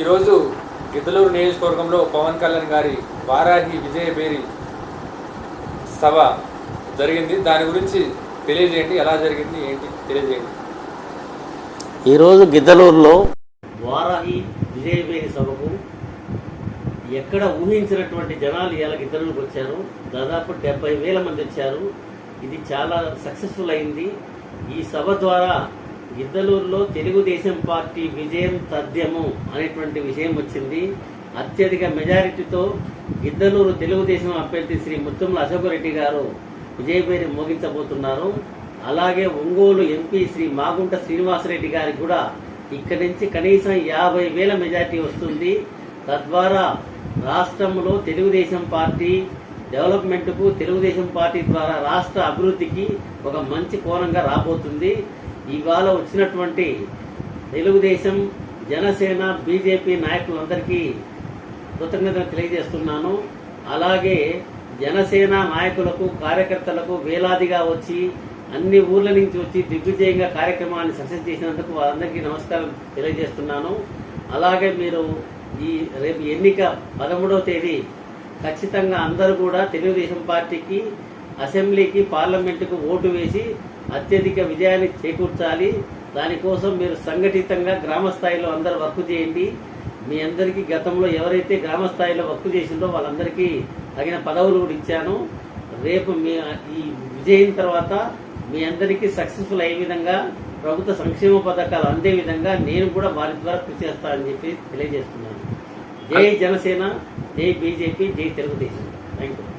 ఈరోజు గిద్దలూరు నియోజకవర్గంలో పవన్ కళ్యాణ్ గారి వారాహి విజయబేరి సభ జరిగింది. దాని గురించి తెలియజేయండి. ఎలా జరిగింది? ఏంటి? తెలియజేయండి. ఈరోజు గిద్దలూరులో వారాహి విజయవేణి సభకు ఎక్కడ ఊహించినటువంటి జనాలు ఇలా గిద్దలూరుకు వచ్చారు. దాదాపు డెబ్బై వేల మంది వచ్చారు. ఇది చాలా సక్సెస్ఫుల్ అయింది. ఈ సభ ద్వారా గిద్దలూరులో తెలుగుదేశం పార్టీ విజయం తథ్యము అనేటువంటి విషయం వచ్చింది. అత్యధిక మెజారిటీతో గిద్దలూరు తెలుగుదేశం అభ్యర్థి శ్రీ ముత్తుమల అశోకరెడ్డి గారు విజయపేరి మోగించబోతున్నారు. అలాగే ఒంగోలు ఎంపీ శ్రీ మాగుంట శ్రీనివాసరెడ్డి గారికి కూడా ఇక్కడి నుంచి కనీసం యాభై వేల మెజార్టీ వస్తుంది. తద్వారా రాష్ట్రంలో తెలుగుదేశం పార్టీ డెవలప్మెంట్కు తెలుగుదేశం పార్టీ ద్వారా రాష్ట్ర అభివృద్ధికి ఒక మంచి కోణంగా రాబోతుంది. ఇవాళ వచ్చినటువంటి తెలుగుదేశం జనసేన బీజేపీ నాయకులందరికీ కృతజ్ఞతలు తెలియజేస్తున్నాను. అలాగే జనసేన నాయకులకు కార్యకర్తలకు వేలాదిగా వచ్చి అన్ని ఊర్ల నుంచి వచ్చి దిగ్విజయంగా కార్యక్రమాన్ని సక్సెస్ చేసినందుకు వారందరికీ నమస్కారం తెలియజేస్తున్నాను. అలాగే మీరు ఈ రేపు ఎన్నిక పదమూడవ తేదీ ఖచ్చితంగా అందరూ కూడా తెలుగుదేశం పార్టీకి అసెంబ్లీకి పార్లమెంటుకు ఓటు వేసి అత్యధిక విజయాన్ని చేకూర్చాలి. దానికోసం మీరు సంఘటితంగా గ్రామ స్థాయిలో అందరు వర్క్ చేయండి. మీ అందరికీ గతంలో ఎవరైతే గ్రామ స్థాయిలో వర్క్ చేసిందో వాళ్ళందరికీ తగిన పదవులు కూడా ఇచ్చాను. రేపు మీ ఈ విజయం తర్వాత మీ అందరికీ సక్సెస్ఫుల్ అయ్యే విధంగా ప్రభుత్వ సంక్షేమ పథకాలు అందే విధంగా నేను కూడా వారి ద్వారా కృషి చేస్తానని చెప్పి తెలియజేస్తున్నాను. జై జనసేన జై బీజేపీ జై తెలుగుదేశం. Thank you